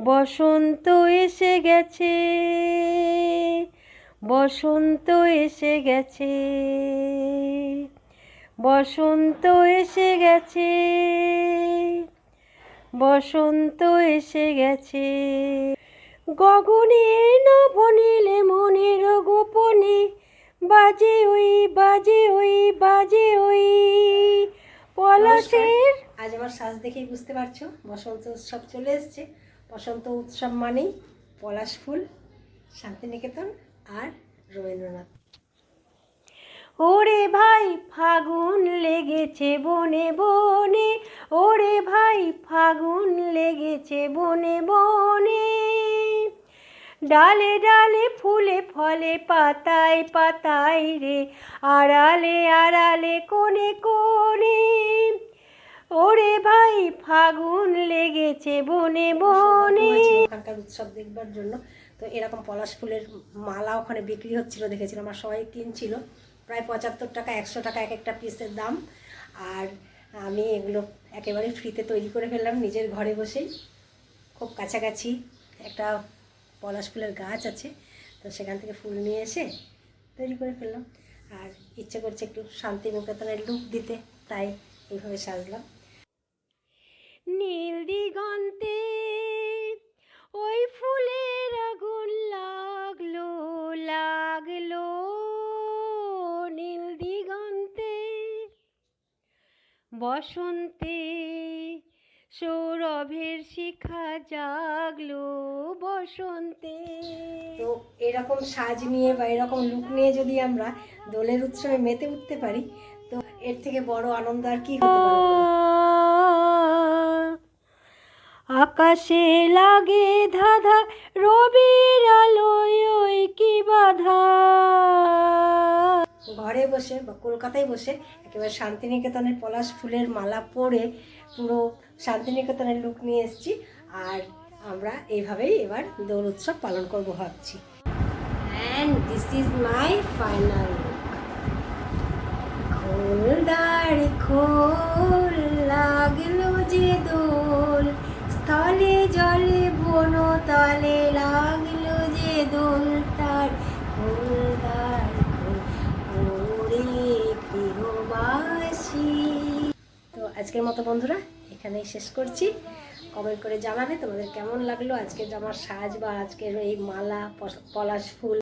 বসন্ত এসে গেছে, বসন্ত এসে গেছে, বসন্ত এসে গেছে, বসন্ত এসে গেছে। গগনে নভনীলে মনের গোপনে বাজে ওই বাজে ওই বাজে ওই পলাশের আজ আমার শ্বাস দেখেই বুঝতে পারছ, বসন্ত উৎসব চলে এসছে। বসন্ত উৎসব মানেই পলাশ ফুল, শান্তিনিকেতন আর রবীন্দ্রনাথ। ওরে ভাই, ফাগুন লেগেছে বনে বনে। ওরে ভাই, ফাগুন লেগেছে বনে বনে। ডালে ডালে ফুলে ফলে, পাতায় পাতায় রে। আড়ালে আড়ালে কোণে কোণে। ওরে ভাই, ফাগুন লেগেছে বনে বনে। ওখানকার উৎসব দেখবার জন্য। তো এরকম পলাশ ফুলের মালা ওখানে বিক্রি হচ্ছিল, দেখেছিলাম। আমার সবাই কিনছিল প্রায় পঁচাত্তর টাকা, একশো টাকা এক একটা পিসের দাম। আর আমি এগুলো একেবারে ফ্রিতে তৈরি করে ফেললাম নিজের ঘরে বসেই খুব কাছাকাছি একটা পলাশ ফুলের গাছ আছে। তো সেখান থেকে ফুল নিয়ে এসে তৈরি করে ফেললাম। আর ইচ্ছে করছে একটু শান্তিনিকেতনের লুক দিতে, তাই এইভাবে সাজলাম। নীল দিগন্তে ওই ফুলের আগুন লাগল লাগল নীল দিগন্তে বসন্তে সৌরভের শিখা জাগলো বসন্তে তো এরকম সাজ নিয়ে বা এরকম লুক নিয়ে যদি আমরা দোলের উৎসবে মেতে উঠতে পারি, তো এর থেকে বড় আনন্দ আর কি হতে পারে? আকাশে লাগে ধাধা, রবির আলোয় ওই কি বাধা? ঘরে বসে বা কলকাতায় বসে একেবারে শান্তিনিকেতনের পলাশ ফুলের মালা পরে পুরো শান্তিনিকেতনের লুক নিয়ে এসেছি আর আমরা এইভাবেই এবার দোল উৎসব পালন করব ভাবছি। And this is my final খোল খোল লাগল যে দোল। স্থলে জলে বন তলে লাগল যে দোল তার খোল দাড়ি খোল ওরে প্রিয়বাসী তো আজকের মতো বন্ধুরা, এখানেই শেষ করছি। কমেন্ট করে জানাবে তোমাদের কেমন লাগল আজকের আমার সাজ বা আজকের এই মালা পলাশ ফুল?